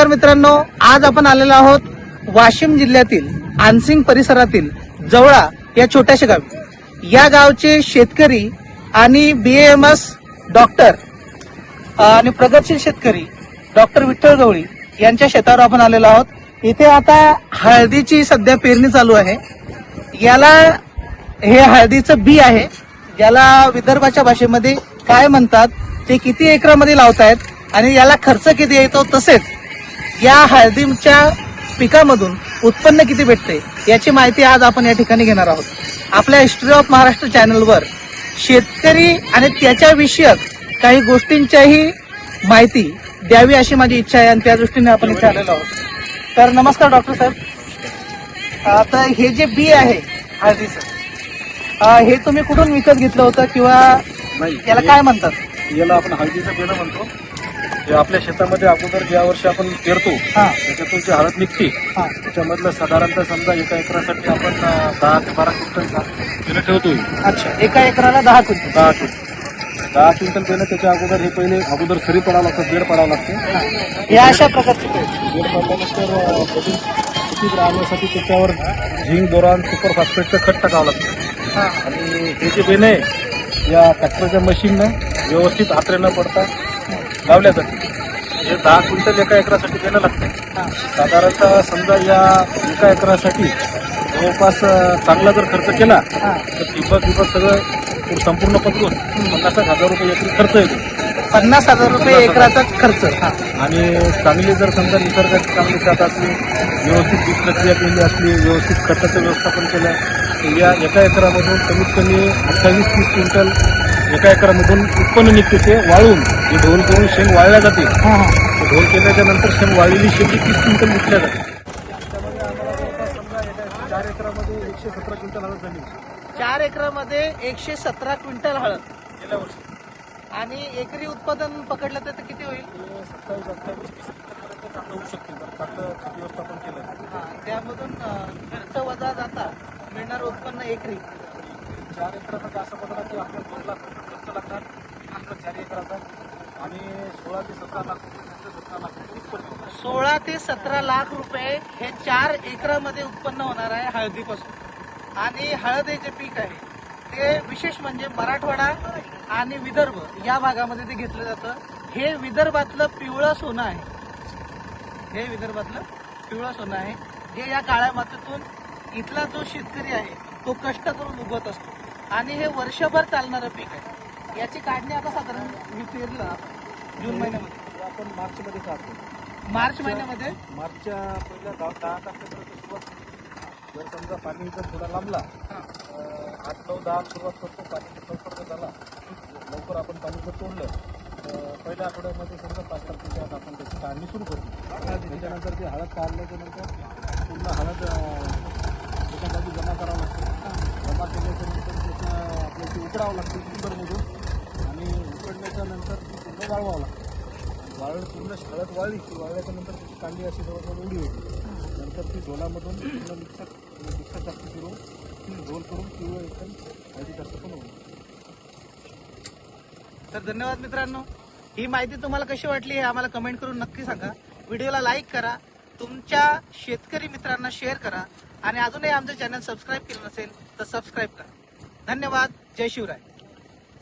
नमस्कार मित्रांनो आज आपण आलेलो आहोत वाशिम जिल्ह्यातील आनसिंग परिसरातील जवळा या छोट्याशा गावी. या गावचे शेतकरी आणि बी एम एस डॉक्टर आणि प्रगतशील शेतकरी डॉक्टर विठ्ठल गवळी यांच्या शेतावर आपण आलेलो आहोत. इथे आता हळदीची सध्या पेरणी चालू आहे. याला हे हळदीचं बी आहे. याला विदर्भाच्या भाषेमध्ये काय म्हणतात ते किती एकरामध्ये लावतायत आणि याला खर्च किती येतो तसेच या हळदीच्या पिकामधून उत्पन्न किती भेटते याची माहिती आज आपण या ठिकाणी घेणार आहोत. आपल्या हिस्ट्री ऑफ महाराष्ट्र चॅनलवर शेतकरी आणि त्याच्या विषयक काही गोष्टींच्याही माहिती द्यावी अशी माझी इच्छा आहे आणि त्या दृष्टीने आपण इथे आलेलो आहोत. तर नमस्कार डॉक्टर साहेब. आता हे जे बी आहे हळदीचं हे तुम्ही कुठून विकत घेतलं होतं किंवा याला काय म्हणतात? याला आपण हळदीचं बेणं म्हणतो. हे आपल्या शेतामध्ये अगोदर ज्या वर्षी आपण पेरतो हा. त्याच्यातून जी हळद निघते हा. त्याच्यामधलं साधारणतः समजा एका एकरासाठी आपण अं, दहा ते बारा क्विंटल बेणं ठेवतोय. अच्छा एका एकराला दहा क्विंटल. दहा क्विंटल. दहा क्विंटल बेणं त्याच्या अगोदर हे पहिले अगोदर सरी पडावं लागतं बेड पडावं लागते. या अशा प्रकारचे. बेड पडल्यानंतर अं, सुपीक राहण्यासाठी त्याच्यावर झिंक बोरान सुपर फॉस्फेटचं खत टाकावं लागतं. हा. आणि हे जे बेणं आहे या ट्रॅक्टरच्या मशीननं व्यवस्थित हातरे न पडता लावल्या जाते हे दहा क्विंटल एका एकरासाठी देणं लागते. साधारणतः समजा या एका एकरासाठी जवळपास चांगला जर खर्च केला तर ठिबक बिबक सगळं संपूर्ण पकडून पन्नास एक हजार रुपये एकरी खर्च येतो. पन्नास हजार रुपये एकराचा खर्च. हा. आणि चांगली जर समजा निसर्गाची चांगली साथ असली व्यवस्थित बीज प्रक्रिया केली असली व्यवस्थित खताचं व्यवस्थापन केलं तर या एका एकरामधून कमीत कमी अठ्ठावीस तीस क्विंटल एका एकरामधून उत्पन्न निघते ते वाळून. जे ढोल करून शेंग वाळल्या जाते हा. हा ते ढोल केल्याच्यानंतर शेंग वाळलेली शेती तीस क्विंटल विकल्या जाते. चार एकरामध्ये एकशे सतरा क्विंटल हळद झाली. चार एकरामध्ये एकशे सतरा क्विंटल हळद. गेल्या वर्षी. आणि एकरी उत्पादन पकडलं तर ते किती होईल? सत्तावीस अठ्ठावीस तीस चांगलं होऊ शकते. जर चांगलं खत व्यवस्थापन केलं हा, त्यामधून खर्च वजा जाता. मिळणार उत्पन्न एकरी. चार एकरामध्ये असं बघा की आपल्याला दोन लाख खर्च लागणार खर्च चार एकराचा आणि सोळा ते सतरा लाख रुपये सतरा लाख रुपये उत्पन्न होणार. सोळा ते सतरा लाख रुपये हे चार एकरामध्ये उत्पन्न होणार आहे हळदीपासून. आणि हळद हे जे पीक आहे ते विशेष म्हणजे मराठवाडा आणि विदर्भ या भागामध्ये ते घेतलं जातं. हे विदर्भातलं पिवळं सोनं आहे. हे विदर्भातलं पिवळं सोनं आहे. जे या काळ्या मातीतून इथला जो शेतकरी आहे तो कष्ट करून उगवत असतो. आणि हे वर्षभर चालणारं पीक आहे. याची काढणी आता साधारण मी पेरलं जून महिन्यामध्ये. आपण मार्चमध्ये काढतो. मार्च महिन्यामध्ये? मार्चच्या पहिल्या दहा दहा तारखेपर्यंत सुरुवात. जर समजा पाणी जर थोडा लांबला आठ नऊ दहा सुरुवात करतो पाणी लवकर झाला. लवकर आपण पाणी जर तोडलं पहिल्या आठवड्यामध्ये समजा पाच तारखेच्या आत आपण त्याची काढणी सुरू करतो. त्याच्यानंतर ते हळद काढल्याच्या नंतर पूर्ण हळद जागी जमा करावं लागते. जमा केल्याच्यानंतर त्याच्या आपल्याला ती उकडावं लागते. नंतर ती पूर्ण वाळवावं लागतं वाळ पूर्ण हळद वाळली की वाळल्याच्या नंतर त्याची कांडी अशी जवळजवळ एवढी होती नंतर ती ढोलामधून पूर्ण मिक्सर मिक्सर जास्त फिरवून ती ढोल करून पिवळं एकदम हळदी जास्त पण होईल तर धन्यवाद मित्रांनो. ही माहिती तुम्हाला कशी वाटली हे आम्हाला कमेंट करून नक्की सांगा. व्हिडिओला लाईक करा. तुमच्या शेतकरी मित्रांना शेअर करा. आणि अजूनही आमचं चॅनल सबस्क्राईब केलं नसेल तर सबस्क्राईब करा. धन्यवाद. जय शिवराय.